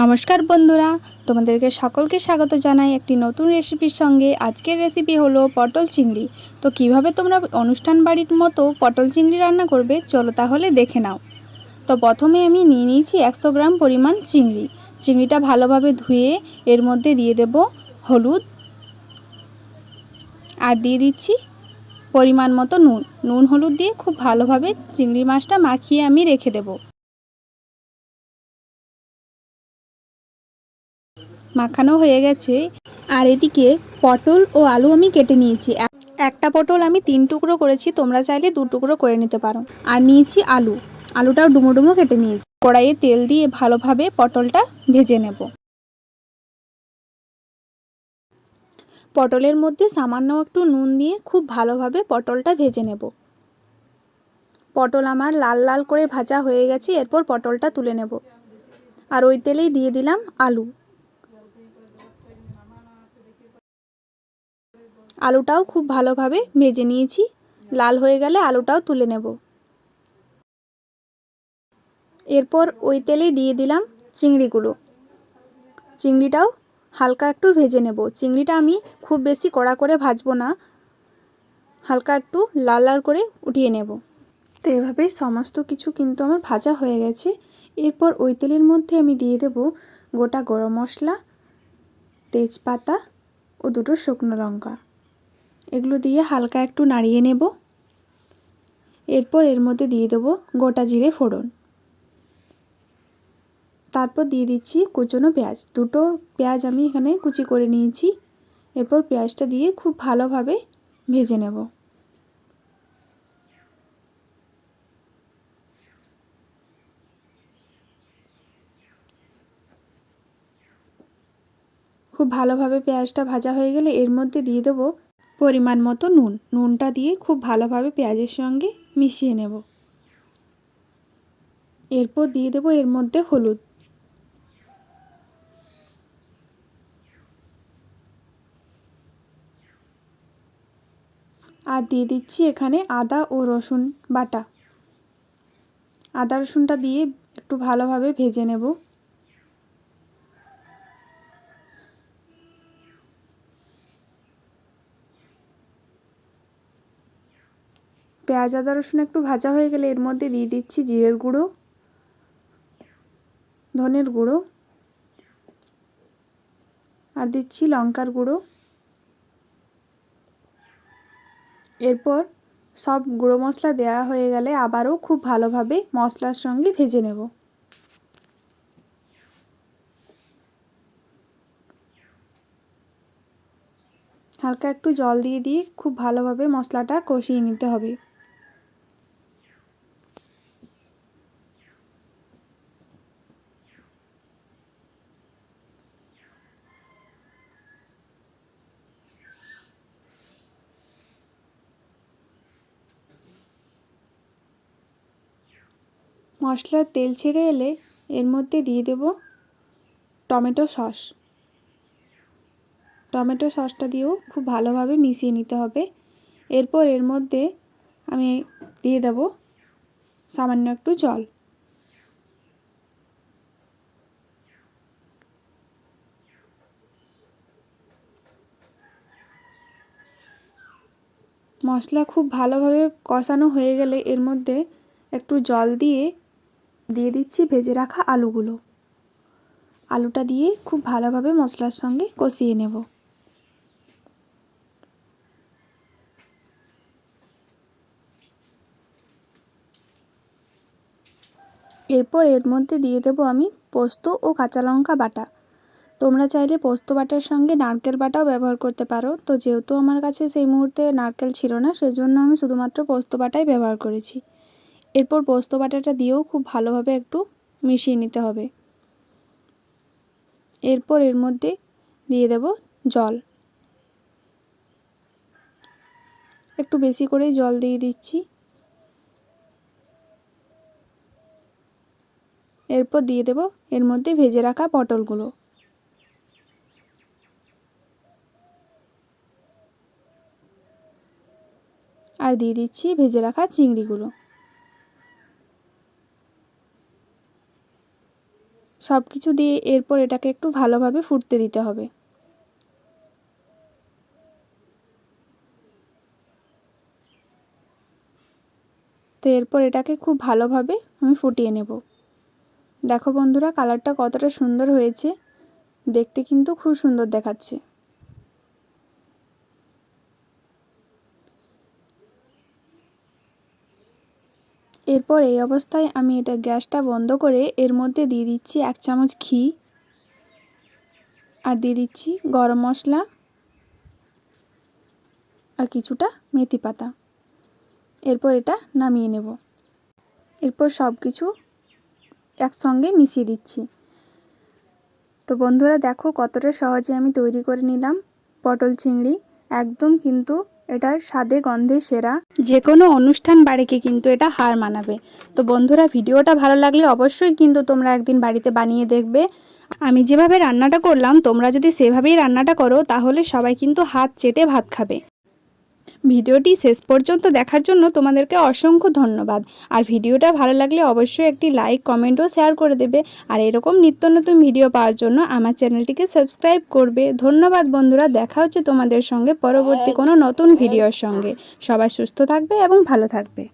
নমস্কার বন্ধুরা, তোমাদেরকে সকলকে স্বাগত জানাই একটি নতুন রেসিপির সঙ্গে। আজকের রেসিপি হলো পটল চিংড়ি। তো কীভাবে তোমরা অনুষ্ঠান বাড়ির মতো পটল চিংড়ি রান্না করবে, চলো তাহলে দেখে নাও। তো প্রথমে আমি নিয়ে নিয়েছি একশো গ্রাম পরিমাণ চিংড়ি। চিংড়িটা ভালোভাবে ধুয়ে এর মধ্যে দিয়ে দেব হলুদ। আর দিয়ে দিচ্ছি পরিমাণ মতো নুন। নুন, হলুদ দিয়ে খুব ভালোভাবে চিংড়ি মাছটা মাখিয়ে আমি রেখে দেবো। মাখানো হয়ে গেছে। আর এদিকে পটল ও আলু আমি কেটে নিয়েছি। একটা পটল আমি তিন টুকরো করেছি, তোমরা চাইলে দু টুকরো করে নিতে পারো। আর নিয়েছি আলু। আলুটাও ডুমো ডুমো কেটে নিয়েছি। কড়াইয়ে তেল দিয়ে ভালোভাবে পটলটা ভেজে নেব। পটলের মধ্যে সামান্য একটু নুন দিয়ে খুব ভালোভাবে পটলটা ভেজে নেব। পটল আমার লাল লাল করে ভাজা হয়ে গেছে, এরপর পটলটা তুলে নেব। আর ওই তেলেই দিয়ে দিলাম আলু। আলুটাও খুব ভালোভাবে ভেজে নিয়েছি। লাল হয়ে গেলে আলুটাও তুলে নেব। এরপর ওই তেলেই দিয়ে দিলাম চিংড়িগুলো। চিংড়িটাও হালকা একটু ভেজে নেব। চিংড়িটা আমি খুব বেশি কড়া করে ভাজবো না। হালকা একটু লাল লাল করে উঠিয়ে নেব। তো এভাবেই সমস্ত কিছু কিন্তু আমার ভাজা হয়ে গেছে। এরপর ওই তেলের মধ্যে আমি দিয়ে দেব গোটা গরম মশলা, তেজপাতা ও দুটো শুকনো লঙ্কা। এগুলো দিয়ে হালকা একটু নাড়িয়ে নেব। এরপর এর মধ্যে দিয়ে দেবো গোটা জিরে ফোড়ন। তারপর দিয়ে দিচ্ছি কুচনো পেঁয়াজ। দুটো পেঁয়াজ আমি এখানে কুচি করে নিয়েছি। এরপর পেঁয়াজটা দিয়ে খুব ভালোভাবে ভেজে নেব। খুব ভালোভাবে পেঁয়াজটা ভাজা হয়ে গেলে এর মধ্যে দিয়ে দেবো পরিমাণ মতো নুন। নুনটা দিয়ে খুব ভালোভাবে পেঁয়াজের সঙ্গে মিশিয়ে নেব। এরপর দিয়ে দেবো এর মধ্যে হলুদ। আর দিয়ে দিচ্ছি এখানে আদা ও রসুন বাটা। আদা রসুনটা দিয়ে একটু ভালোভাবে ভেজে নেব। পেঁয়াজ, আদা, রসুন একটু ভাজা হয়ে গেলে এর মধ্যে দিয়ে দিচ্ছি জিরের গুঁড়ো, ধনের গুঁড়ো আর দিচ্ছি লঙ্কার গুঁড়ো। এরপর সব গুঁড়ো মশলা দেওয়া হয়ে গেলে আবারও খুব ভালোভাবে মশলার সঙ্গে ভেজে নেব। হালকা একটু জল দিয়ে দিয়ে খুব ভালোভাবে মশলাটা কষিয়ে নিতে হবে। মশলার তেল ছেড়ে এলে এর মধ্যে দিয়ে দেব টমেটো সস। টমেটো সসটা দিয়েও খুব ভালোভাবে মিশিয়ে নিতে হবে। এরপর এর মধ্যে আমি দিয়ে দেব সামান্য একটু জল। মশলা খুব ভালোভাবে কষানো হয়ে গেলে এর মধ্যে একটু জল দিয়ে দিয়ে দিচ্ছি ভেজে রাখা আলুগুলো। আলুটা দিয়ে খুব ভালোভাবে মশলার সঙ্গে কষিয়ে নেব। এরপর এর মধ্যে দিয়ে দেবো আমি পোস্ত ও কাঁচা লঙ্কা বাটা। তোমরা চাইলে পোস্ত বাটার সঙ্গে নারকেল বাটাও ব্যবহার করতে পারো। তো যেহেতু আমার কাছে সেই মুহূর্তে নারকেল ছিল না, সেজন্য আমি শুধুমাত্র পোস্ত বাটাই ব্যবহার করেছি। এরপর পোস্ত বাটাটা দিয়েও খুব ভালোভাবে একটু মিশিয়ে নিতে হবে। এরপর এর মধ্যে দিয়ে দেব জল। একটু বেশি করেই জল দিয়ে দিচ্ছি। এরপর দিয়ে দেব এর মধ্যে ভেজে রাখা পটলগুলো। আর দিয়ে দিচ্ছি ভেজে রাখা চিংড়িগুলো। সব কিছু দিয়ে এরপর এটাকে একটু ভালোভাবে ফুটতে দিতে হবে। তো এরপর এটাকে খুব ভালোভাবে আমি ফুটিয়ে নেব। দেখো বন্ধুরা, কালারটা কতটা সুন্দর হয়েছে। দেখতে কিন্তু খুব সুন্দর দেখাচ্ছে। এরপর এই অবস্থায় আমি এটা গ্যাসটা বন্ধ করে এর মধ্যে দিয়ে দিচ্ছি এক চামচ ঘি আর দিয়ে দিচ্ছি গরম মশলা আর কিছুটা মেথি পাতা। এরপর এটা নামিয়ে নেব। এরপর সব কিছু একসঙ্গে মিশিয়ে দিচ্ছি। তো বন্ধুরা দেখো কতটা সহজে আমি তৈরি করে নিলাম। পটল চিংড়ি একদম কিন্তু এটার স্বাদে, গন্ধে সেরা। যে কোনো অনুষ্ঠান বাড়িকে কিন্তু এটা হার মানাবে। তো বন্ধুরা, ভিডিওটা ভালো লাগলে অবশ্যই কিন্তু তোমরা একদিন বাড়িতে বানিয়ে দেখবে। আমি যেভাবে রান্নাটা করলাম, তোমরা যদি সেভাবেই রান্নাটা করো, তাহলে সবাই কিন্তু হাত চেটে ভাত খাবে। ভিডিওটি শেষ পর্যন্ত দেখার জন্য তোমাদেরকে অসংখ্য ধন্যবাদ। আর ভিডিওটা ভালো লাগলে অবশ্যই একটি লাইক কমেন্ট ও শেয়ার করে দেবে। আর এরকম নিত্য নতুন ভিডিও পাওয়ার জন্য আমার চ্যানেলটিকে সাবস্ক্রাইব করবে। ধন্যবাদ বন্ধুরা দেখা হচ্ছে তোমাদের সঙ্গে পরবর্তী কোনো নতুন ভিডিওর সঙ্গে। সবাই সুস্থ থাকবে এবং ভালো থাকবে।